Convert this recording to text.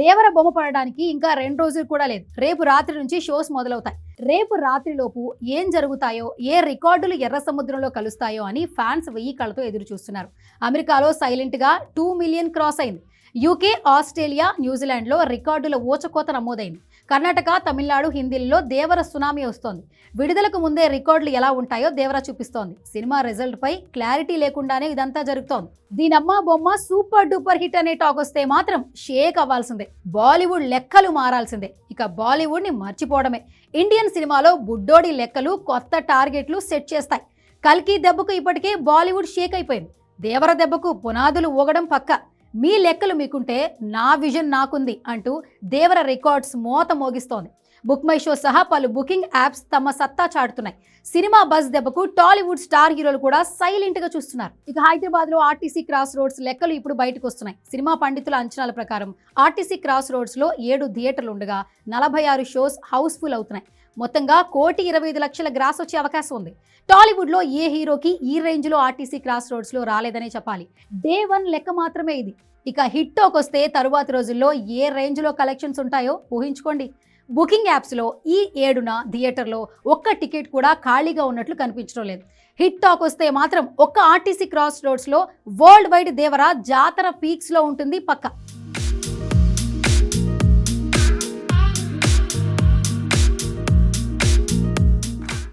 దేవర బొమ్మ పడడానికి ఇంకా రెండు రోజులు కూడా లేదు. రేపు రాత్రి నుంచి షోస్ మొదలవుతాయి. రేపు రాత్రిలోపు ఏం జరుగుతాయో ఏ రికార్డులు ఎర్ర సముద్రంలో కలుస్తాయో అని ఫ్యాన్స్ వెయ్యి కళ్ళతో ఎదురు చూస్తున్నారు అమెరికాలో సైలెంట్గా టూ మిలియన్ క్రాస్ అయింది. యూకే ఆస్ట్రేలియా న్యూజిలాండ్లో రికార్డుల ఊచకోత నమోదైంది. కర్ణాటక తమిళనాడు హిందీల్లో దేవర సునామీ వస్తోంది. విడుదలకు ముందే రికార్డులు ఎలా ఉంటాయో దేవర చూపిస్తోంది. సినిమా రిజల్ట్ పై క్లారిటీ లేకుండానే ఇదంతా జరుగుతోంది. దీనమ్మ బొమ్మ సూపర్ డూపర్ హిట్ అనే టాక్ వస్తే మాత్రం షేక్ అవ్వాల్సిందే. బాలీవుడ్ లెక్కలు మారాల్సిందే. ఇక బాలీవుడ్ని మర్చిపోవడమే. ఇండియన్ సినిమాలో బుడ్డోడి లెక్కలు కొత్త టార్గెట్లు సెట్ చేస్తాయి. కల్కి దెబ్బకు ఇప్పటికే బాలీవుడ్ షేక్ అయిపోయింది. దేవర దెబ్బకు పునాదులు ఊగడం పక్క. మీ లెక్కలు మీకుంటే నా విజన్ నాకుంది అంటూ దేవర రికార్డ్స్ మోత మోగిస్తోంది. బుక్ మై షో సహా పలు బుకింగ్ యాప్స్ తమ సత్తా చాటుతున్నాయి. సినిమా బస్ దెబ్బకు టాలీవుడ్ స్టార్ హీరోలు కూడా సైలెంట్గా చూస్తున్నారు. ఇక హైదరాబాద్లో ఆర్టీసీ క్రాస్ రోడ్స్ లెక్కలు ఇప్పుడు బయటకు వస్తున్నాయి. సినిమా పండితుల అంచనాల ప్రకారం ఆర్టీసీ క్రాస్ రోడ్స్లో ఏడు థియేటర్లు ఉండగా నలభై ఆరు షోస్ హౌస్ఫుల్ అవుతున్నాయి. మొత్తంగా కోటి ఇరవై ఐదు లక్షల గ్రాస్ వచ్చే అవకాశం ఉంది. టాలీవుడ్లో ఏ హీరోకి ఈ రేంజ్లో ఆర్టీసీ క్రాస్ రోడ్స్లో రాలేదనే చెప్పాలి. డే వన్ లెక్క మాత్రమే ఇది. ఇక హిట్ టాక్ వస్తే తరువాతి రోజుల్లో ఏ రేంజ్లో కలెక్షన్స్ ఉంటాయో ఊహించుకోండి. బుకింగ్ యాప్స్లో ఈ ఏడున థియేటర్లో ఒక్క టికెట్ కూడా ఖాళీగా ఉన్నట్లు కనిపించడం లేదు. హిట్ టాక్ వస్తే మాత్రం ఒక్క ఆర్టీసీ క్రాస్ రోడ్స్లో వరల్డ్ వైడ్ దేవర జాతర పీక్స్లో ఉంటుంది పక్క.